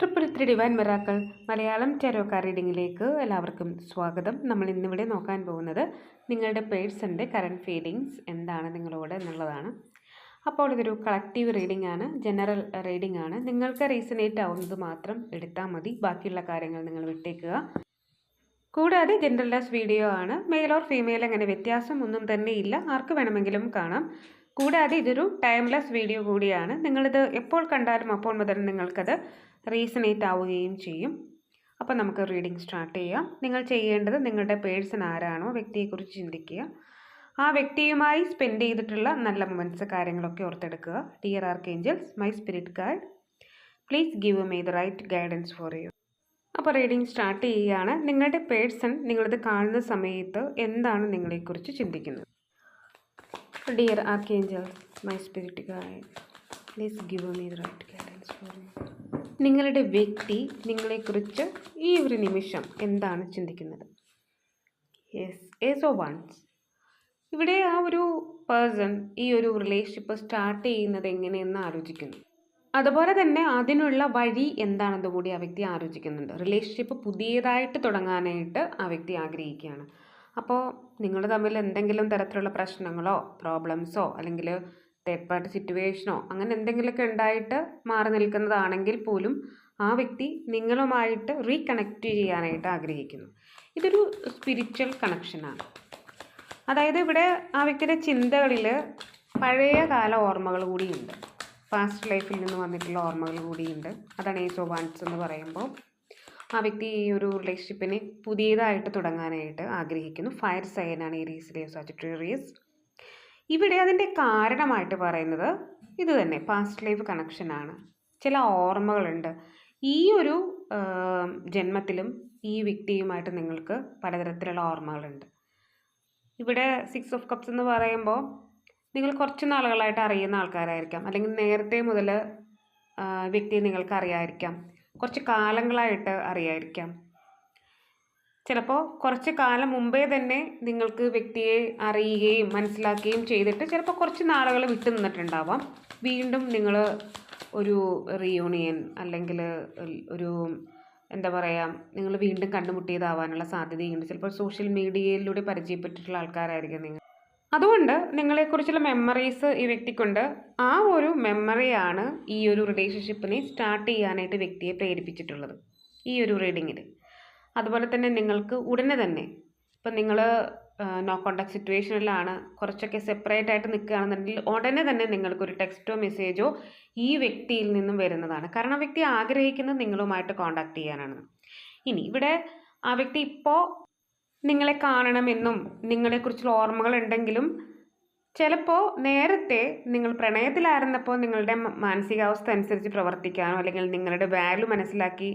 Triple three divine miracle Malayalam tarot card റീഡിങ്ങിലേക്ക് എല്ലാവർക്കും സ്വാഗതം. നമ്മൾ ഇന്നിവിടെ നോക്കാൻ പോകുന്നത് നിങ്ങളുടെ പേഴ്സന്റെ കറണ്ട് ഫീലിങ്സ് എന്താണ് നിങ്ങളോട് എന്നുള്ളതാണ്. അപ്പോൾ ഇതൊരു കളക്റ്റീവ് റീഡിംഗ് ആണ് ജനറൽ റീഡിംഗ് ആണ്. നിങ്ങൾക്ക് റീസണേറ്റ് ആവുന്നത് മാത്രം എടുത്താൽ മതി. ബാക്കിയുള്ള കാര്യങ്ങൾ നിങ്ങൾ വിട്ടേക്കുക. കൂടാതെ ജനറൽ ഡാസ് വീഡിയോ ആണ്. മെയിൽ ഓർ ഫീമെയിൽ അങ്ങനെ വ്യത്യാസം ഒന്നും തന്നെ ഇല്ല. ആർക്ക് വേണമെങ്കിലും കാണാം. കൂടാതെ ഇതൊരു ടൈംലെസ് വീഡിയോ കൂടിയാണ്. നിങ്ങളിത് എപ്പോൾ കണ്ടാലും അപ്പോൾ മുതൽ നിങ്ങൾക്കത് റീസണേറ്റ് ആവുകയും ചെയ്യും. അപ്പോൾ നമുക്ക് റീഡിംഗ് സ്റ്റാർട്ട് ചെയ്യാം. നിങ്ങൾ ചെയ്യേണ്ടത് നിങ്ങളുടെ പേഴ്സൺ ആരാണോ വ്യക്തിയെക്കുറിച്ച് ചിന്തിക്കുക. ആ വ്യക്തിയുമായി സ്പെൻഡ് ചെയ്തിട്ടുള്ള നല്ല മൊമെന്റ്സ് കാര്യങ്ങളൊക്കെ ഓർത്തെടുക്കുക. Dear archangels my spirit guide please give me the right guidance for you അപ്പോൾ റീഡിംഗ് സ്റ്റാർട്ട് ചെയ്യുകയാണ്. നിങ്ങളുടെ പേഴ്സൺ നിങ്ങളിത് കാണുന്ന സമയത്ത് എന്താണ് നിങ്ങളെക്കുറിച്ച് ചിന്തിക്കുന്നത്? Dear archangels my spirit guide please give me the right guidance for you നിങ്ങളുടെ വ്യക്തി നിങ്ങളെക്കുറിച്ച് ഈ ഒരു നിമിഷം എന്താണ് ചിന്തിക്കുന്നത്? യെസ് ഏസ് വൺസ് ഇവിടെ ആ ഒരു പേഴ്സൺ ഈ ഒരു റിലേഷൻഷിപ്പ് സ്റ്റാർട്ട് ചെയ്യുന്നത് എങ്ങനെയെന്ന് ആലോചിക്കുന്നു. അതുപോലെ തന്നെ അതിനുള്ള വഴി എന്താണെന്ന് കൂടി ആ വ്യക്തി ആലോചിക്കുന്നുണ്ട്. റിലേഷൻഷിപ്പ് പുതിയതായിട്ട് തുടങ്ങാനായിട്ട് ആ വ്യക്തി ആഗ്രഹിക്കുകയാണ്. അപ്പോൾ നിങ്ങൾ തമ്മിൽ എന്തെങ്കിലും തരത്തിലുള്ള പ്രശ്നങ്ങളോ പ്രോബ്ലംസോ അല്ലെങ്കിൽ തേർഡ് സിറ്റുവേഷനോ അങ്ങനെ എന്തെങ്കിലുമൊക്കെ ഉണ്ടായിട്ട് മാറി നിൽക്കുന്നതാണെങ്കിൽ പോലും ആ വ്യക്തി നിങ്ങളുമായിട്ട് റീകണക്റ്റ് ചെയ്യാനായിട്ട് ആഗ്രഹിക്കുന്നു. ഇതൊരു സ്പിരിച്വൽ കണക്ഷനാണ് അതായത് ഇവിടെ ആ വ്യക്തിയുടെ ചിന്തകളിൽ പഴയ കാല ഓർമ്മകൾ കൂടിയുണ്ട്. പാസ്റ്റ് ലൈഫിൽ നിന്ന് വന്നിട്ടുള്ള ഓർമ്മകൾ കൂടിയുണ്ട്. അതാണ് ഈ സോവാൻസ് എന്ന് പറയുമ്പോൾ. ആ വ്യക്തി ഈ ഒരു റിലേഷൻഷിപ്പിനെ പുതിയതായിട്ട് തുടങ്ങാനായിട്ട് ആഗ്രഹിക്കുന്നു. ഫയർ സൈനാണ് ഈ റീസിലെ സാജിറ്റേറിയസ് ഇവിടെ അതിന്റെ കാരണമായിട്ട് പറയുന്നത് ഇത് തന്നെ പാസ്റ്റ് ലൈഫ് കണക്ഷനാണ് ചില ഓർമ്മകളുണ്ട്. ഈ ഒരു ജന്മത്തിലും ഈ വ്യക്തിയുമായിട്ട് നിങ്ങൾക്ക് പലതരത്തിലുള്ള ഓർമ്മകളുണ്ട്. ഇവിടെ സിക്സ് ഓഫ് കപ്സ് എന്ന് പറയുമ്പോൾ നിങ്ങൾ കുറച്ച് നാളുകളായിട്ട് അറിയുന്ന ആൾക്കാരായിരിക്കാം. അല്ലെങ്കിൽ നേരത്തെ മുതൽ വ്യക്തിയെ നിങ്ങൾക്ക് അറിയാമായിരിക്കാം കുറച്ച് കാലങ്ങളായിട്ട് അറിയാമായിരിക്കാം ചിലപ്പോൾ കുറച്ച് കാലം മുമ്പേ തന്നെ നിങ്ങൾക്ക് വ്യക്തിയെ അറിയുകയും മനസ്സിലാക്കുകയും ചെയ്തിട്ട് ചിലപ്പോൾ കുറച്ച് നാളുകൾ വിട്ടു നിന്നിട്ടുണ്ടാവാം. വീണ്ടും നിങ്ങൾ ഒരു റീയൂണിയൻ അല്ലെങ്കിൽ ഒരു എന്താ പറയുക നിങ്ങൾ വീണ്ടും കണ്ടുമുട്ടിയതാവാനുള്ള സാധ്യതയുണ്ട്. ചിലപ്പോൾ സോഷ്യൽ മീഡിയയിലൂടെ പരിചയപ്പെട്ടിട്ടുള്ള ആൾക്കാരായിരിക്കും നിങ്ങൾ. അതുകൊണ്ട് നിങ്ങളെക്കുറിച്ചുള്ള മെമ്മറീസ് ഈ വ്യക്തിക്കുണ്ട്. ആ ഒരു മെമ്മറിയാണ് ഈ ഒരു റിലേഷൻഷിപ്പിനെ സ്റ്റാർട്ട് ചെയ്യാനായിട്ട് വ്യക്തിയെ പ്രേരിപ്പിച്ചിട്ടുള്ളത്. ഈ ഒരു റീഡിങ്ങിൽ അതുപോലെ തന്നെ നിങ്ങൾക്ക് ഉടനെ തന്നെ ഇപ്പം നിങ്ങൾ നോ കോണ്ടാക്ട് സിറ്റുവേഷനിലാണ് കുറച്ചൊക്കെ സെപ്പറേറ്റ് ആയിട്ട് നിൽക്കുകയാണെന്നുണ്ടെങ്കിൽ ഉടനെ തന്നെ നിങ്ങൾക്കൊരു ടെക്സ്റ്റോ മെസ്സേജോ ഈ വ്യക്തിയിൽ നിന്നും വരുന്നതാണ്. കാരണം വ്യക്തി ആഗ്രഹിക്കുന്നത് നിങ്ങളുമായിട്ട് കോണ്ടാക്ട് ചെയ്യാനാണ്. ഇനി ഇവിടെ ആ വ്യക്തി ഇപ്പോൾ നിങ്ങളെ കാണണമെന്നും നിങ്ങളെക്കുറിച്ചുള്ള ഓർമ്മകൾ ഉണ്ടെങ്കിലും ചിലപ്പോൾ നേരത്തെ നിങ്ങൾ പ്രണയത്തിലായിരുന്നപ്പോൾ നിങ്ങളുടെ മാനസികാവസ്ഥ അനുസരിച്ച് പ്രവർത്തിക്കാനോ അല്ലെങ്കിൽ നിങ്ങളുടെ വാല്യൂ മനസ്സിലാക്കി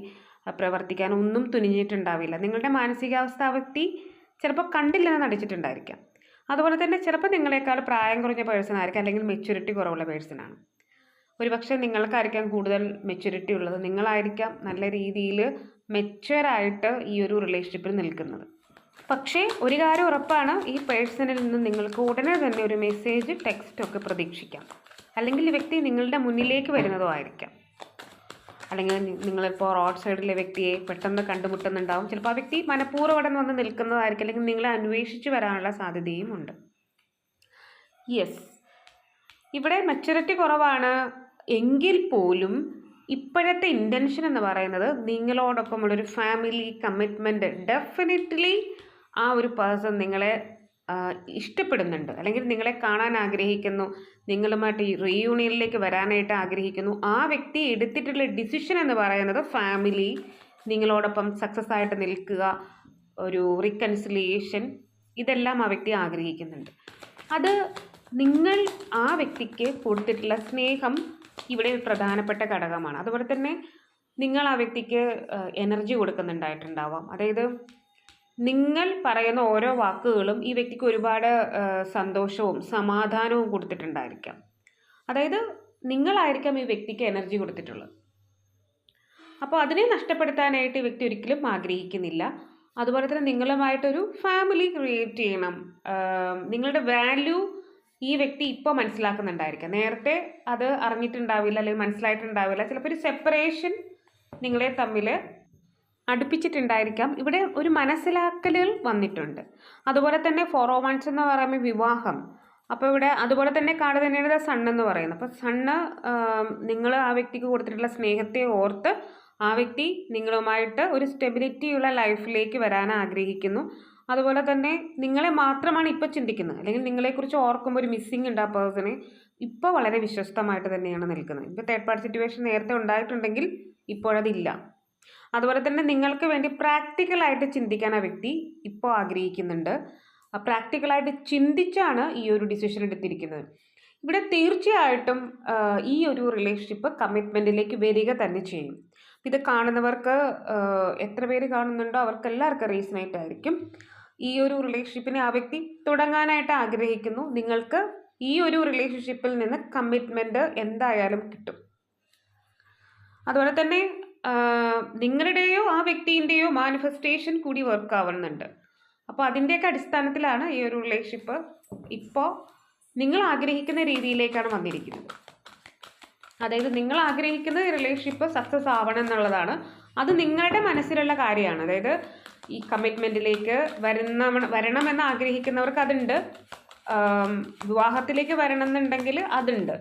പ്രവർത്തിക്കാനോ ഒന്നും തുനിഞ്ഞിട്ടുണ്ടാവില്ല. നിങ്ങളുടെ മാനസികാവസ്ഥ വ്യക്തി ചിലപ്പോൾ കണ്ടില്ലെന്ന് നടിച്ചിട്ടുണ്ടായിരിക്കാം. അതുപോലെ തന്നെ ചിലപ്പോൾ നിങ്ങളെക്കാൾ പ്രായം കുറഞ്ഞ പേഴ്സൺ ആയിരിക്കാം അല്ലെങ്കിൽ മെച്യൂരിറ്റി കുറവുള്ള പേഴ്സണാണ് ഒരുപക്ഷെ നിങ്ങൾക്കായിരിക്കാം കൂടുതൽ മെച്യൂരിറ്റി ഉള്ളത്. നിങ്ങളായിരിക്കാം നല്ല രീതിയിൽ മെച്യൂറായിട്ട് ഈ ഒരു റിലേഷൻഷിപ്പിൽ നിൽക്കുന്നത്. പക്ഷേ ഒരു കാര്യം ഉറപ്പാണ് ഈ പേഴ്സണിൽ നിന്ന് നിങ്ങൾക്ക് ഉടനെ തന്നെ ഒരു മെസ്സേജ് ടെക്സ്റ്റ് ഒക്കെ പ്രതീക്ഷിക്കാം. അല്ലെങ്കിൽ വ്യക്തി നിങ്ങളുടെ മുന്നിലേക്ക് വരുന്നതോ ആയിരിക്കാം. അല്ലെങ്കിൽ നിങ്ങളിപ്പോൾ റോഡ് സൈഡിലെ വ്യക്തിയെ പെട്ടെന്ന് കണ്ടുമുട്ടുന്നുണ്ടാവും. ചിലപ്പോൾ ആ വ്യക്തി മനഃപൂർവം അവിടെ വന്ന് നിൽക്കുന്നതായിരിക്കും. അല്ലെങ്കിൽ നിങ്ങളെ അന്വേഷിച്ച് വരാനുള്ള സാധ്യതയും ഉണ്ട്. യെസ് ഇവിടെ മെച്ചൂരിറ്റി കുറവാണ്. എങ്കിൽ പോലും ഇപ്പോഴത്തെ ഇന്റൻഷൻ എന്ന് പറയുന്നത് നിങ്ങളോടൊപ്പമുള്ളൊരു ഫാമിലി കമ്മിറ്റ്മെന്റ് ഡെഫിനറ്റ്ലി ആ ഒരു പേഴ്സൺ നിങ്ങളെ ഇഷ്ടപ്പെടുന്നുണ്ട്. അല്ലെങ്കിൽ നിങ്ങളെ കാണാൻ ആഗ്രഹിക്കുന്നു. നിങ്ങളുമായിട്ട് റീയൂണിയനിലേക്ക് വരാനായിട്ട് ആഗ്രഹിക്കുന്നു. ആ വ്യക്തി എടുത്തിട്ടുള്ള ഡിസിഷൻ എന്ന് പറയുന്നത് ഫാമിലി നിങ്ങളോടൊപ്പം സക്സസ് ആയിട്ട് നിൽക്കുക ഒരു റീകൺസിലിയേഷൻ ഇതെല്ലാം ആ വ്യക്തി ആഗ്രഹിക്കുന്നുണ്ട്. അത് നിങ്ങൾ ആ വ്യക്തിക്ക് കൊടുത്തിട്ടുള്ള സ്നേഹം ഇവിടെ പ്രധാനപ്പെട്ട ഘടകമാണ്. അതുപോലെ തന്നെ നിങ്ങൾ ആ വ്യക്തിക്ക് എനർജി കൊടുക്കുന്നുണ്ടായിട്ടുണ്ടാവാം. അതായത് നിങ്ങൾ പറയുന്ന ഓരോ വാക്കുകളും ഈ വ്യക്തിക്ക് ഒരുപാട് സന്തോഷവും സമാധാനവും കൊടുത്തിട്ടുണ്ടായിരിക്കാം. അതായത് നിങ്ങളായിരിക്കാം ഈ വ്യക്തിക്ക് എനർജി കൊടുത്തിട്ടുള്ളത്. അപ്പോൾ അതിനെ നഷ്ടപ്പെടുത്താനായിട്ട് ഈ വ്യക്തി ഒരിക്കലും ആഗ്രഹിക്കുന്നില്ല. അതുപോലെ തന്നെ നിങ്ങളുമായിട്ടൊരു ഫാമിലി ക്രിയേറ്റ് ചെയ്യണം. നിങ്ങളുടെ വാല്യൂ ഈ വ്യക്തി ഇപ്പോൾ മനസ്സിലാക്കുന്നുണ്ടായിരിക്കാം. നേരത്തെ അത് അറിഞ്ഞിട്ടുണ്ടാവില്ല അല്ലെങ്കിൽ മനസ്സിലായിട്ടുണ്ടാവില്ല. ചിലപ്പോൾ ഒരു സെപ്പറേഷൻ നിങ്ങളെ തമ്മിൽ അടുപ്പിച്ചിട്ടുണ്ടായിരിക്കാം. ഇവിടെ ഒരു മനസ്സിലാക്കലുകൾ വന്നിട്ടുണ്ട്. അതുപോലെ തന്നെ ഫോർ ഓ വൺസ് എന്ന് പറയുമ്പോൾ വിവാഹം. അപ്പോൾ ഇവിടെ അതുപോലെ തന്നെ കാട് തന്നെയാണ് സൺ എന്ന് പറയുന്നത്. അപ്പോൾ സണ്ണ് നിങ്ങൾ ആ വ്യക്തിക്ക് കൊടുത്തിട്ടുള്ള സ്നേഹത്തെ ഓർത്ത് ആ വ്യക്തി നിങ്ങളുമായിട്ട് ഒരു സ്റ്റെബിലിറ്റിയുള്ള ലൈഫിലേക്ക് വരാൻ ആഗ്രഹിക്കുന്നു. അതുപോലെ തന്നെ നിങ്ങളെ മാത്രമാണ് ഇപ്പോൾ ചിന്തിക്കുന്നത്. അല്ലെങ്കിൽ നിങ്ങളെക്കുറിച്ച് ഓർക്കുമ്പോൾ ഒരു മിസ്സിങ് ഉണ്ട് ആ പേഴ്സണെ ഇപ്പോൾ വളരെ വിശ്വസ്തമായിട്ട് തന്നെയാണ് നിൽക്കുന്നത്. ഇപ്പോൾ തേർഡ് പാർട്ടി സിറ്റുവേഷൻ നേരത്തെ ഉണ്ടായിട്ടുണ്ടെങ്കിൽ ഇപ്പോഴതില്ല. അതുപോലെ തന്നെ നിങ്ങൾക്ക് വേണ്ടി പ്രാക്ടിക്കലായിട്ട് ചിന്തിക്കാൻ ആ വ്യക്തി ഇപ്പോൾ ആഗ്രഹിക്കുന്നുണ്ട്. പ്രാക്ടിക്കലായിട്ട് ചിന്തിച്ചാണ് ഈ ഒരു ഡിസിഷൻ എടുത്തിരിക്കുന്നത്. ഇവിടെ തീർച്ചയായിട്ടും ഈ ഒരു റിലേഷൻഷിപ്പ് കമ്മിറ്റ്മെന്റിലേക്ക് വരിക തന്നെ ചെയ്യും. ഇത് കാണുന്നവർക്ക് എത്ര പേര് കാണുന്നുണ്ടോ അവർക്ക് എല്ലാവർക്കും റീസൺ ആയിട്ടായിരിക്കും ഈ ഒരു റിലേഷൻഷിപ്പിനെ ആ വ്യക്തി തുടങ്ങാനായിട്ട് ആഗ്രഹിക്കുന്നു. നിങ്ങൾക്ക് ഈ ഒരു റിലേഷൻഷിപ്പിൽ നിന്ന് കമ്മിറ്റ്മെന്റ് എന്തായാലും കിട്ടും. അതുപോലെ തന്നെ നിങ്ങളുടെയോ ആ വ്യക്തിന്റെയോ മാനിഫെസ്റ്റേഷൻ കൂടി വർക്ക് ആവുന്നുണ്ട്. അപ്പോൾ അതിന്റെയൊക്കെ അടിസ്ഥാനത്തിലാണ് ഈ ഒരു റിലേഷൻഷിപ്പ് ഇപ്പോൾ നിങ്ങൾ ആഗ്രഹിക്കുന്ന രീതിയിലേക്കാണ് വന്നിരിക്കുന്നത്. അതായത് നിങ്ങൾ ആഗ്രഹിക്കുന്ന റിലേഷൻഷിപ്പ് സക്സസ് ആവണം എന്നുള്ളതാണ്. അത് നിങ്ങളുടെ മനസ്സിലുള്ള കാര്യമാണ്. അതായത് ഈ കമ്മിറ്റ്മെന്റിലേക്ക് വരുന്ന വരണമെന്ന് ആഗ്രഹിക്കുന്നവർക്ക് അതുണ്ട്. വിവാഹത്തിലേക്ക് വരണം എന്നുണ്ടെങ്കിൽ അതുണ്ട്.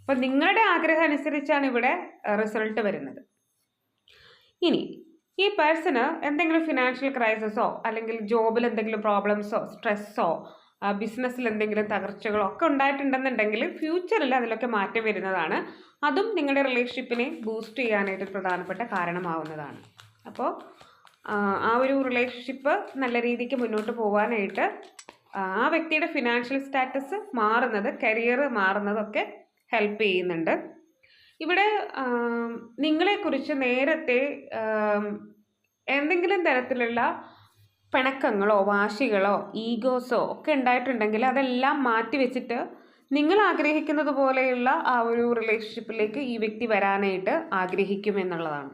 അപ്പം നിങ്ങളുടെ ആഗ്രഹം അനുസരിച്ചാണ് ഇവിടെ റിസൾട്ട് വരുന്നത്. ഇനി ഈ പേഴ്സണ് എന്തെങ്കിലും ഫിനാൻഷ്യൽ ക്രൈസിസോ അല്ലെങ്കിൽ ജോബിൽ എന്തെങ്കിലും പ്രോബ്ലംസോ സ്ട്രെസ്സോ ബിസിനസ്സിൽ എന്തെങ്കിലും തകർച്ചകളോ ഒക്കെ ഉണ്ടായിട്ടുണ്ടെന്നുണ്ടെങ്കിൽ ഫ്യൂച്ചറിൽ അതിലൊക്കെ മാറ്റം വരുന്നതാണ്. അതും നിങ്ങളുടെ റിലേഷൻഷിപ്പിനെ ബൂസ്റ്റ് ചെയ്യാനായിട്ട് പ്രധാനപ്പെട്ട കാരണമാവുന്നതാണ്. അപ്പോൾ ആ ഒരു റിലേഷൻഷിപ്പ് നല്ല രീതിക്ക് മുന്നോട്ട് പോകാനായിട്ട് ആ വ്യക്തിയുടെ ഫിനാൻഷ്യൽ സ്റ്റാറ്റസ് മാറുന്നത് കരിയർ മാറുന്നതൊക്കെ ഹെൽപ്പ് ചെയ്യുന്നുണ്ട്. ഇവിടെ നിങ്ങളെക്കുറിച്ച് നേരത്തെ എന്തെങ്കിലും തരത്തിലുള്ള പിണക്കങ്ങളോ വാശികളോ ഈഗോസോ ഒക്കെ ഉണ്ടായിട്ടുണ്ടെങ്കിൽ അതെല്ലാം മാറ്റി വെച്ചിട്ട് നിങ്ങൾ ആഗ്രഹിക്കുന്നത് പോലെയുള്ള ആ ഒരു റിലേഷൻഷിപ്പിലേക്ക് ഈ വ്യക്തി വരാനായിട്ട് ആഗ്രഹിക്കുമെന്നുള്ളതാണ്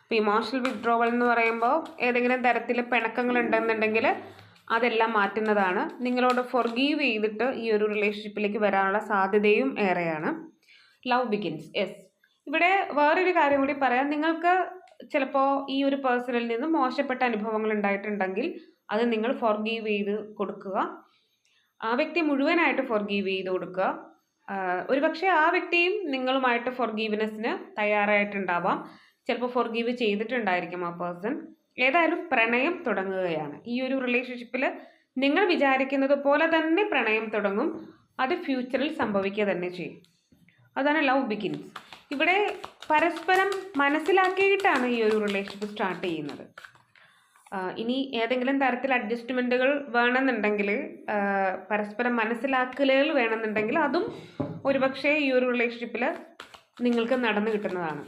അപ്പോൾ ഇമോഷണൽ വിഡ്രോവൽ എന്ന് പറയുമ്പോൾ ഏതെങ്കിലും തരത്തിൽ പിണക്കങ്ങൾ ഉണ്ടെന്നുണ്ടെങ്കിൽ അതെല്ലാം മാറ്റുന്നതാണ്. നിങ്ങളോട് ഫൊർഗീവ് ചെയ്തിട്ട് ഈ ഒരു റിലേഷൻഷിപ്പിലേക്ക് വരാനുള്ള സാധ്യതയും ഏറെയാണ്. ലവ് ബിഗിൻസ് യെസ് ഇവിടെ വേറൊരു കാര്യം കൂടി പറയാം. നിങ്ങൾക്ക് ചിലപ്പോൾ ഈ ഒരു പേഴ്സണിൽ നിന്ന് മോശപ്പെട്ട അനുഭവങ്ങൾ ഉണ്ടായിട്ടുണ്ടെങ്കിൽ അത് നിങ്ങൾ ഫോർഗീവ് ചെയ്ത് കൊടുക്കുക. ആ വ്യക്തി മുഴുവനായിട്ട് ഫോർഗീവ് ചെയ്ത് കൊടുക്കുക. ഒരുപക്ഷെ ആ വ്യക്തിയും നിങ്ങളുമായിട്ട് ഫോർഗീവ്നെസ്സിന് തയ്യാറായിട്ടുണ്ടാവാം. ചിലപ്പോൾ ഫോർഗീവ് ചെയ്തിട്ടുണ്ടായിരിക്കും ആ പേഴ്സൺ ഏതായാലും പ്രണയം തുടങ്ങുകയാണ്. ഈ ഒരു റിലേഷൻഷിപ്പിൽ നിങ്ങൾ വിചാരിക്കുന്നത് പോലെ തന്നെ പ്രണയം തുടങ്ങും. അത് ഫ്യൂച്ചറിൽ സംഭവിക്കുക തന്നെ ചെയ്യും. അതാണ് ലവ് ബിഗിൻസ് ഇവിടെ പരസ്പരം മനസ്സിലാക്കിയിട്ടാണ് ഈ ഒരു റിലേഷൻഷിപ്പ് സ്റ്റാർട്ട് ചെയ്യുന്നത്. ഇനി ഏതെങ്കിലും തരത്തിൽ അഡ്ജസ്റ്റ്മെന്റുകൾ വേണമെന്നുണ്ടെങ്കിൽ പരസ്പരം മനസ്സിലാക്കലുകൾ വേണമെന്നുണ്ടെങ്കിൽ അതും ഒരുപക്ഷെ ഈ ഒരു റിലേഷൻഷിപ്പിൽ നിങ്ങൾക്ക് നടന്നു കിട്ടുന്നതാണ്.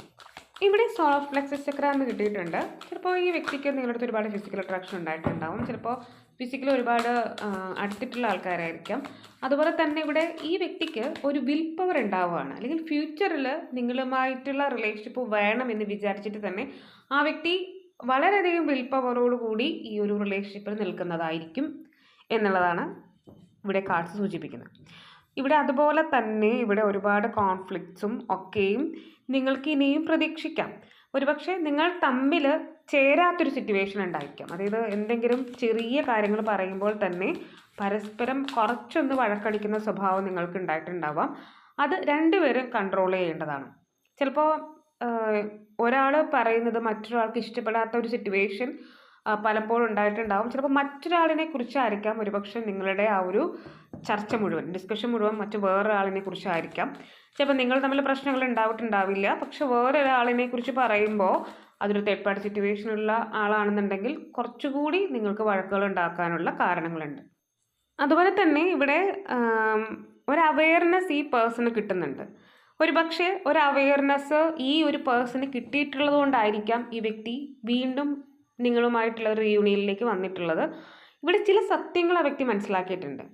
ഇവിടെ സോളോ ഫ്ലെക്സസ് ചക്ര എന്ന് കിട്ടിയിട്ടുണ്ട്. ചിലപ്പോൾ ഈ വ്യക്തിക്ക് നിങ്ങളുടെ അടുത്ത് ഒരുപാട് ഫിസിക്കൽ അട്രാക്ഷൻ ഉണ്ടായിട്ടുണ്ടാവും. ചിലപ്പോൾ ഫിസിക്കലി ഒരുപാട് അടുത്തിട്ടുള്ള ആൾക്കാരായിരിക്കാം. അതുപോലെ തന്നെ ഇവിടെ ഈ വ്യക്തിക്ക് ഒരു വിൽ പവർ ഉണ്ടാവുകയാണ്. അല്ലെങ്കിൽ ഫ്യൂച്ചറിൽ നിങ്ങളുമായിട്ടുള്ള റിലേഷൻഷിപ്പ് വേണമെന്ന് വിചാരിച്ചിട്ട് തന്നെ ആ വ്യക്തി വളരെയധികം വിൽ പവറോടുകൂടി ഈ ഒരു റിലേഷൻഷിപ്പിൽ നിൽക്കുന്നതായിരിക്കും എന്നുള്ളതാണ് ഇവിടെ കാർഡ്സ് സൂചിപ്പിക്കുന്നത്. ഇവിടെ അതുപോലെ തന്നെ ഇവിടെ ഒരുപാട് കോൺഫ്ലിക്ട്സും ഒക്കെയും നിങ്ങൾക്ക് ഇനിയും പ്രതീക്ഷിക്കാം. ഒരുപക്ഷെ നിങ്ങൾ തമ്മിൽ ചേരാത്തൊരു സിറ്റുവേഷൻ ഉണ്ടായിരിക്കാം. അതായത് എന്തെങ്കിലും ചെറിയ കാര്യങ്ങൾ പറയുമ്പോൾ തന്നെ പരസ്പരം കുറച്ചൊന്ന് വഴക്കടിക്കുന്ന സ്വഭാവം നിങ്ങൾക്ക് ഉണ്ടായിട്ടുണ്ടാവാം. അത് രണ്ടുപേരും കൺട്രോൾ ചെയ്യേണ്ടതാണ്. ചിലപ്പോൾ ഒരാൾ പറയുന്നത് മറ്റൊരാൾക്ക് ഇഷ്ടപ്പെടാത്ത ഒരു സിറ്റുവേഷൻ പലപ്പോഴും ഉണ്ടായിട്ടുണ്ടാവും. ചിലപ്പോൾ മറ്റൊരാളിനെ കുറിച്ചായിരിക്കാം ഒരുപക്ഷെ നിങ്ങളുടെ ആ ഒരു ചർച്ച മുഴുവൻ ഡിസ്കഷൻ മുഴുവൻ മറ്റു വേറൊരാളിനെ കുറിച്ചായിരിക്കാം. ചിലപ്പോൾ നിങ്ങൾ തമ്മിൽ പ്രശ്നങ്ങൾ ഉണ്ടാവിട്ടുണ്ടാവില്ല പക്ഷെ വേറൊരാളിനെ കുറിച്ച് പറയുമ്പോൾ അതൊരു തേർഡ് പാർട്ടി സിറ്റുവേഷനുള്ള ആളാണെന്നുണ്ടെങ്കിൽ കുറച്ചുകൂടി നിങ്ങൾക്ക് വഴക്കുകൾ ഉണ്ടാക്കാനുള്ള കാരണങ്ങളുണ്ട്. അതുപോലെ തന്നെ ഇവിടെ ഒരു അവെയർനെസ് ഈ പേഴ്സണ് കിട്ടുന്നുണ്ട്. ഒരു പക്ഷേ ഒരു അവെയർനെസ് ഈ ഒരു പേഴ്സണ് കിട്ടിയിട്ടുള്ളത് കൊണ്ടായിരിക്കാം ഈ വ്യക്തി വീണ്ടും നിങ്ങളുമായിട്ടുള്ള ഒരു റീയൂണിയനിലേക്ക് വന്നിട്ടുള്ളത്. ഇവിടെ ചില സത്യങ്ങൾ ആ വ്യക്തി മനസ്സിലാക്കിയിട്ടുണ്ട്.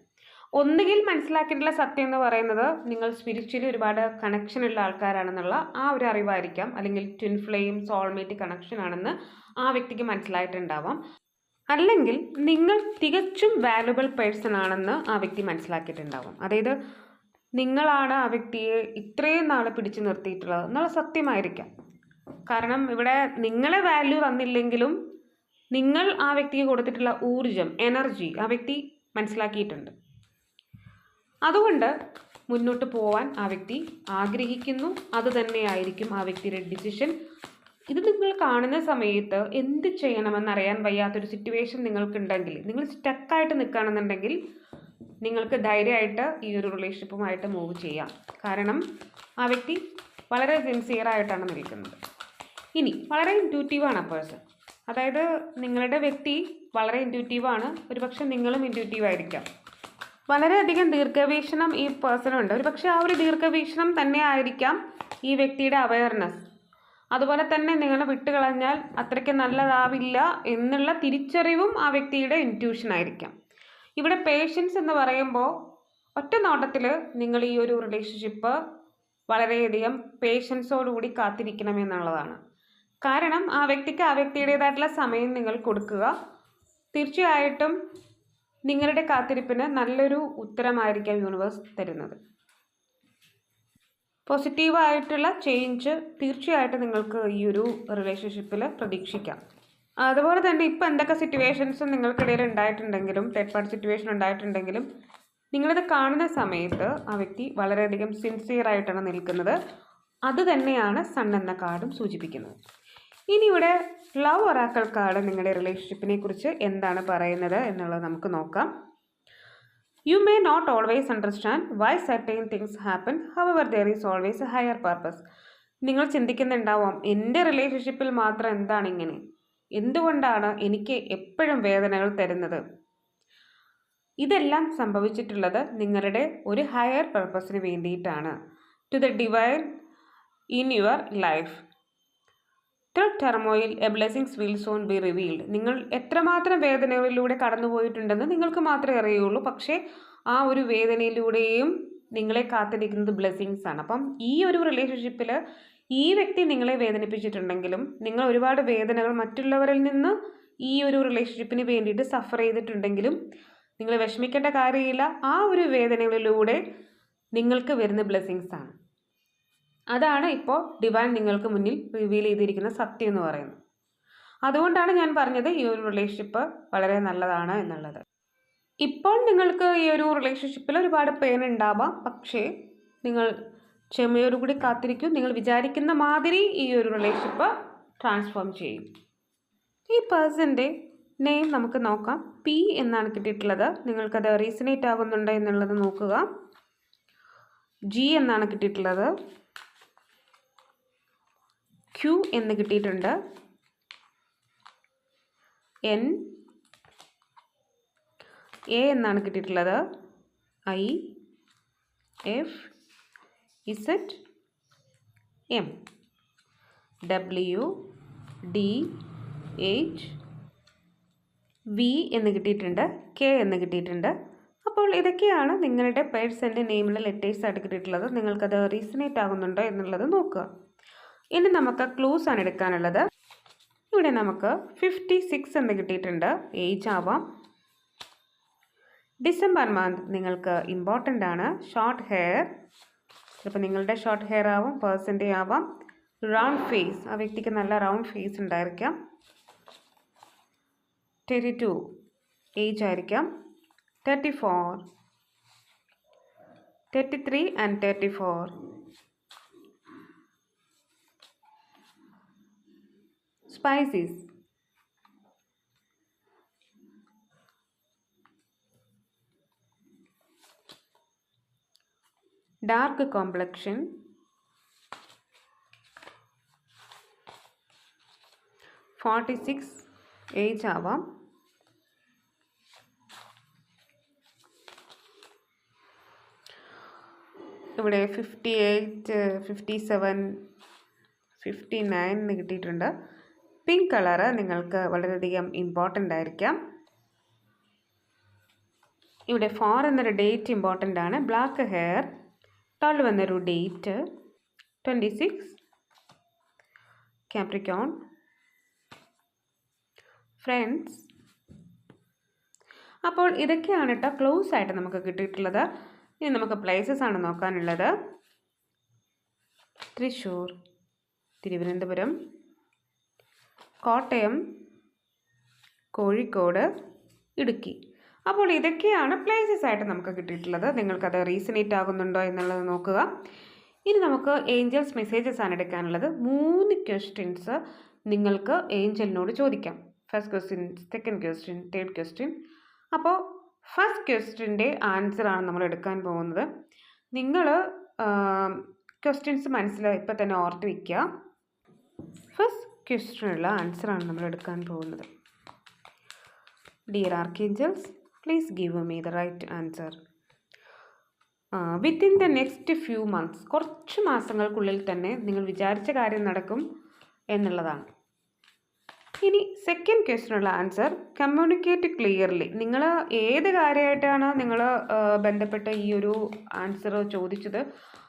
ഒന്നുകിൽ മനസ്സിലാക്കിയിട്ടുള്ള സത്യം എന്ന് പറയുന്നത് നിങ്ങൾ സ്പിരിച്വലി ഒരുപാട് കണക്ഷൻ ഉള്ള ആൾക്കാരാണെന്നുള്ള ആ ഒരു അറിവായിരിക്കാം. അല്ലെങ്കിൽ ട്വിൻ ഫ്ലെയിം സോൾമേറ്റ് കണക്ഷൻ ആണെന്ന് ആ വ്യക്തിക്ക് മനസ്സിലായിട്ടുണ്ടാവാം. അല്ലെങ്കിൽ നിങ്ങൾ തികച്ചും വാല്യുബിൾ പേഴ്സൺ ആണെന്ന് ആ വ്യക്തി മനസ്സിലാക്കിയിട്ടുണ്ടാവും. അതായത് നിങ്ങളാണ് ആ വ്യക്തിയെ ഇത്രയും നാൾ പിടിച്ചു നിർത്തിയിട്ടുള്ളത് എന്നുള്ള സത്യമായിരിക്കാം. കാരണം ഇവിടെ നിങ്ങളെ വാല്യൂ തന്നില്ലെങ്കിലും നിങ്ങൾ ആ വ്യക്തിക്ക് കൊടുത്തിട്ടുള്ള ഊർജം എനർജി ആ വ്യക്തി മനസ്സിലാക്കിയിട്ടുണ്ട്. അതുകൊണ്ട് മുന്നോട്ട് പോവാൻ ആ വ്യക്തി ആഗ്രഹിക്കുന്നു. അത് തന്നെയായിരിക്കും ആ വ്യക്തിയുടെ ഡിസിഷൻ ഇത് നിങ്ങൾ കാണുന്ന സമയത്ത് എന്ത് ചെയ്യണമെന്ന് ചെയ്യണമെന്നറിയാൻ വയ്യാത്തൊരു സിറ്റുവേഷൻ നിങ്ങൾക്കുണ്ടെങ്കിൽ നിങ്ങൾ സ്റ്റക്കായിട്ട് നിൽക്കുകയാണെന്നുണ്ടെങ്കിൽ നിങ്ങൾക്ക് ധൈര്യമായിട്ട് ഈ ഒരു റിലേഷൻഷിപ്പുമായിട്ട് മൂവ് ചെയ്യാം. കാരണം ആ വ്യക്തി വളരെ സിൻസിയറായിട്ടാണ് നിൽക്കുന്നത്. ഇനി വളരെ ഇന്റൂറ്റീവാണ് ആ പേഴ്സൺ അതായത് നിങ്ങളുടെ വ്യക്തി വളരെ ഇന്റ്യൂട്ടീവാണ് ഒരുപക്ഷെ നിങ്ങളും ഇന്റ്യൂട്ടീവ് ആയിരിക്കാം. വളരെയധികം ദീർഘവീക്ഷണം ഈ പേഴ്സണുണ്ട്. ഒരു പക്ഷേ ആ ഒരു ദീർഘവീക്ഷണം തന്നെ ആയിരിക്കാം ഈ വ്യക്തിയുടെ അവയർനെസ് അതുപോലെ തന്നെ നിങ്ങൾ വിട്ടുകളഞ്ഞാൽ അത്രയ്ക്ക് നല്ലതാവില്ല എന്നുള്ള തിരിച്ചറിവും ആ വ്യക്തിയുടെ ഇന്റ്യൂഷൻ ആയിരിക്കാം. ഇവിടെ പേഷ്യൻസ് എന്ന് പറയുമ്പോൾ ഒറ്റ നോട്ടത്തിൽ നിങ്ങൾ ഈ ഒരു റിലേഷൻഷിപ്പ് വളരെയധികം പേഷ്യൻസോടുകൂടി കാത്തിരിക്കണം എന്നുള്ളതാണ്. കാരണം ആ വ്യക്തിക്ക് ആ വ്യക്തിയുടേതായിട്ടുള്ള സമയം നിങ്ങൾ കൊടുക്കുക. തീർച്ചയായിട്ടും നിങ്ങളുടെ കാത്തിരിപ്പിന് നല്ലൊരു ഉത്തരമായിരിക്കാം യൂണിവേഴ്സ് തരുന്നത്. പോസിറ്റീവായിട്ടുള്ള ചേഞ്ച് തീർച്ചയായിട്ടും നിങ്ങൾക്ക് ഈ ഒരു റിലേഷൻഷിപ്പിൽ പ്രതീക്ഷിക്കാം. അതുപോലെ തന്നെ ഇപ്പോൾ എന്തൊക്കെ സിറ്റുവേഷൻസ് നിങ്ങൾക്കിടയിൽ ഉണ്ടായിട്ടുണ്ടെങ്കിലും തേർഡ് പാർട്ടി സിറ്റുവേഷൻ ഉണ്ടായിട്ടുണ്ടെങ്കിലും നിങ്ങളിത് കാണുന്ന സമയത്ത് ആ വ്യക്തി വളരെയധികം സിൻസിയറായിട്ടാണ് നിൽക്കുന്നത്. അത് തന്നെയാണ് സൺ എന്ന കാർഡും സൂചിപ്പിക്കുന്നത്. ഇനി ഇവിടെ ലവ് ഒരാക്കൾക്കാണ് കാർഡ് നിങ്ങളുടെ റിലേഷൻഷിപ്പിനെ കുറിച്ച് എന്താണ് പറയുന്നത് എന്നുള്ളത് നമുക്ക് നോക്കാം. You may not always understand why certain things happen however there is always a higher purpose നിങ്ങൾ ചിന്തിക്കുന്നുണ്ടാവാം എന്റെ റിലേഷൻഷിപ്പിൽ മാത്രം എന്താണ് ഇങ്ങനെ? എന്തുകൊണ്ടാണ് എനിക്ക് എപ്പോഴും വേദനകൾ തരുന്നത്? ഇതെല്ലാം സംഭവിച്ചിട്ടുള്ളത് നിങ്ങളുടെ ഒരു ഹയർ പർപ്പസിന് വേണ്ടിയിട്ടാണ്. To the divine in your life through turmoil a blessings will soon be revealed നിങ്ങൾ എത്രമാത്രം വേദനകളിലൂടെ കടന്നുപോയിട്ടുണ്ടെന്ന് നിങ്ങൾക്ക് മാത്രമേ അറിയുള്ളൂ. പക്ഷേ ആ ഒരു വേദനയിലൂടെയും നിങ്ങളെ കാത്തിരിക്കുന്നത് ബ്ലെസ്സിങ്സ് ആണ്. അപ്പം ഈ ഒരു റിലേഷൻഷിപ്പിൽ ഈ വ്യക്തി നിങ്ങളെ വേദനിപ്പിച്ചിട്ടുണ്ടെങ്കിലും നിങ്ങൾ ഒരുപാട് വേദനകൾ മറ്റുള്ളവരിൽ നിന്ന് ഈ ഒരു റിലേഷൻഷിപ്പിന് വേണ്ടിയിട്ട് സഫർ ചെയ്തിട്ടുണ്ടെങ്കിലും നിങ്ങൾ വിഷമിക്കേണ്ട കാര്യമില്ല. ആ ഒരു വേദനകളിലൂടെ നിങ്ങൾക്ക് വരുന്ന ബ്ലെസ്സിങ്സ് ആണ്. അതാണ് ഇപ്പോൾ ഡിവൈൻ നിങ്ങൾക്ക് മുന്നിൽ റിവീൽ ചെയ്തിരിക്കുന്ന സത്യം എന്ന് പറയുന്നത്. അതുകൊണ്ടാണ് ഞാൻ പറഞ്ഞത് ഈ ഒരു റിലേഷൻഷിപ്പ് വളരെ നല്ലതാണ് എന്നുള്ളത്. ഇപ്പോൾ നിങ്ങൾക്ക് ഈ ഒരു റിലേഷൻഷിപ്പിൽ ഒരുപാട് പെയിൻ ഉണ്ടാവാം. പക്ഷേ നിങ്ങൾ ക്ഷമയോടുകൂടി കാത്തിരിക്കും. നിങ്ങൾ വിചാരിക്കുന്ന മാതിരി ഈ ഒരു റിലേഷൻഷിപ്പ് ട്രാൻസ്ഫോം ചെയ്യും. ഈ പേഴ്സന്റെ നെയിം നമുക്ക് നോക്കാം. പി എന്നാണ് കിട്ടിയിട്ടുള്ളത്. നിങ്ങൾക്കത് റീസണേറ്റ് ആകുന്നുണ്ടോ എന്നുള്ളത് നോക്കുക. ജി എന്നാണ് കിട്ടിയിട്ടുള്ളത്. ക്യു എന്ന് കിട്ടിയിട്ടുണ്ട്. എൻ എ എന്നാണ് കിട്ടിയിട്ടുള്ളത്. I F Z M W D H V എന്ന് കിട്ടിയിട്ടുണ്ട്. കെ എന്ന് കിട്ടിയിട്ടുണ്ട്. അപ്പോൾ ഇതൊക്കെയാണ് നിങ്ങളുടെ പേഴ്സന്റെ നെയിമിലെ ലെറ്റേഴ്സ് ആയിട്ട് കിട്ടിയിട്ടുള്ളത്. നിങ്ങൾക്കത് റീസണേറ്റ് ആകുന്നുണ്ടോ എന്നുള്ളത് നോക്കുക. ഇനി നമുക്ക് ക്ലൂസ് ആണ് എടുക്കാനുള്ളത്. ഇവിടെ നമുക്ക് ഫിഫ്റ്റി സിക്സ് എന്ന് കിട്ടിയിട്ടുണ്ട്. ഏജ് ആവാം. ഡിസംബർ മന്ത് നിങ്ങൾക്ക് ഇമ്പോർട്ടന്റ് ആണ്. ഷോർട്ട് ഹെയർ ചിലപ്പോൾ നിങ്ങളുടെ ഷോർട്ട് ഹെയർ ആവാം പേഴ്സന്റെ ആവാം. റൗണ്ട് ഫേസ് ആ വ്യക്തിക്ക് നല്ല റൗണ്ട് ഫേസ് ഉണ്ടായിരിക്കാം. തേർട്ടി ടു ഏജ് ആയിരിക്കാം. Thirty four thirty three and thirty four spices. Dark complexion. Forty six age ആവാം ഇവിടെ fifty eight fifty seven fifty nine എന്ന് കിട്ടിയിട്ടുണ്ട്. പിങ്ക് കളറ് നിങ്ങൾക്ക് വളരെയധികം ഇമ്പോർട്ടന്റ് ആയിരിക്കാം. ഇവിടെ ഫോർ എന്നൊരു ഡേറ്റ് ഇമ്പോർട്ടന്റ് ആണ്. ബ്ലാക്ക് ഹെയർ ട്വൽവ് എന്നൊരു date twenty six Capricorn friends അപ്പോൾ ഇതൊക്കെയാണ് കേട്ടോ ക്ലോസ് ആയിട്ട് നമുക്ക് കിട്ടിയിട്ടുള്ളത്. ഇനി നമുക്ക് പ്ലേസസ് ആണ് നോക്കാനുള്ളത്. തൃശ്ശൂർ തിരുവനന്തപുരം കോട്ടയം കോഴിക്കോട് ഇടുക്കി. അപ്പോൾ ഇതൊക്കെയാണ് പ്ലേസസ് ആയിട്ട് നമുക്ക് കിട്ടിയിട്ടുള്ളത്. നിങ്ങൾക്കത് റീസണേറ്റ് ആകുന്നുണ്ടോ എന്നുള്ളത് നോക്കുക. ഇനി നമുക്ക് ഏഞ്ചൽസ് മെസ്സേജസ് ആണ് എടുക്കാനുള്ളത്. മൂന്ന് ക്വസ്റ്റ്യൻസ് നിങ്ങൾക്ക് ഏഞ്ചലിനോട് ചോദിക്കാം. First question second question third question അപ്പോൾ ഫസ്റ്റ് ക്വസ്റ്റ്യന്റെ ആൻസറാണ് നമ്മൾ എടുക്കാൻ പോകുന്നത്. നിങ്ങൾ ക്വസ്റ്റ്യൻസ് മനസ്സിലായി ഇപ്പം തന്നെ ഓർത്ത് വയ്ക്കുക ഫസ്റ്റ് ക്വസ്റ്റ്യനുള്ള ആൻസറാണ് നമ്മൾ എടുക്കാൻ പോകുന്നത്. Dear archangels please give me the right answer within the next few months കുറച്ച് മാസങ്ങൾക്കുള്ളിൽ തന്നെ നിങ്ങൾ വിചാരിച്ച കാര്യം നടക്കും എന്നുള്ളതാണ്. ഇനി സെക്കൻഡ് ക്വസ്റ്റിനുള്ള ആൻസർ കമ്മ്യൂണിക്കേറ്റ് ക്ലിയർലി നിങ്ങൾ ഏത് കാര്യമായിട്ടാണ് നിങ്ങൾ ബന്ധപ്പെട്ട ഈ ഒരു ആൻസർ ചോദിച്ചത്?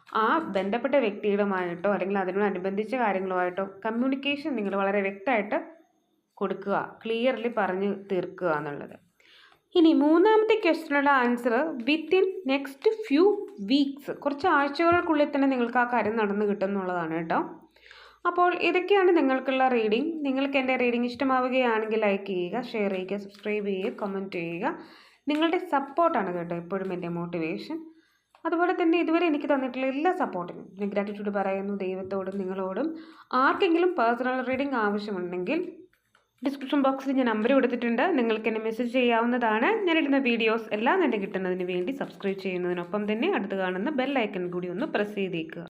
ആ ബന്ധപ്പെട്ട വ്യക്തിയുമായിട്ടോ അല്ലെങ്കിൽ അതിനോടനുബന്ധിച്ച കാര്യങ്ങളുമായിട്ടോ കമ്മ്യൂണിക്കേഷൻ നിങ്ങൾ വളരെ വ്യക്തമായിട്ട് കൊടുക്കുക ക്ലിയർലി പറഞ്ഞ് തീർക്കുക എന്നുള്ളത്. ഇനി മൂന്നാമത്തെ ക്വസ്റ്റിനുള്ള answer within next few weeks കുറച്ച് ആഴ്ചകൾക്കുള്ളിൽ തന്നെ നിങ്ങൾക്ക് ആ കാര്യം നടന്നു കിട്ടും എന്നുള്ളതാണ് കേട്ടോ. അപ്പോൾ ഇതൊക്കെയാണ് നിങ്ങൾക്കുള്ള റീഡിംഗ് നിങ്ങൾക്ക് എന്റെ റീഡിംഗ് ഇഷ്ടമാവുകയാണെങ്കിൽ ലൈക്ക് ചെയ്യുക ഷെയർ ചെയ്യുക സബ്സ്ക്രൈബ് ചെയ്യുക കമന്റ് ചെയ്യുക. നിങ്ങളുടെ സപ്പോർട്ടാണ് കേട്ടോ എപ്പോഴും എന്റെ മോട്ടിവേഷൻ അതുപോലെ തന്നെ ഇതുവരെ എനിക്ക് തന്നിട്ടുള്ള എല്ലാ സപ്പോർട്ടിനും ഞാൻ ഗ്രാറ്റിറ്റ്യൂഡ് പറയുന്നു ദൈവത്തോടും നിങ്ങളോടും. ആർക്കെങ്കിലും പേഴ്സണൽ റീഡിംഗ് ആവശ്യമുണ്ടെങ്കിൽ ഡിസ്ക്രിപ്ഷൻ ബോക്സിൽ ഞാൻ നമ്പർ കൊടുത്തിട്ടുണ്ട്. നിങ്ങൾക്ക് എന്നെ മെസ്സേജ് ചെയ്യാവുന്നതാണ്. ഞാൻ ഇടുന്ന വീഡിയോസ് എല്ലാം തന്നെ കിട്ടുന്നതിന് വേണ്ടി സബ്സ്ക്രൈബ് ചെയ്യുന്നതിനൊപ്പം തന്നെ അടുത്ത് കാണുന്ന ബെൽ ഐക്കൺ കൂടി ഒന്ന് പ്രസ് ചെയ്തേക്കുക.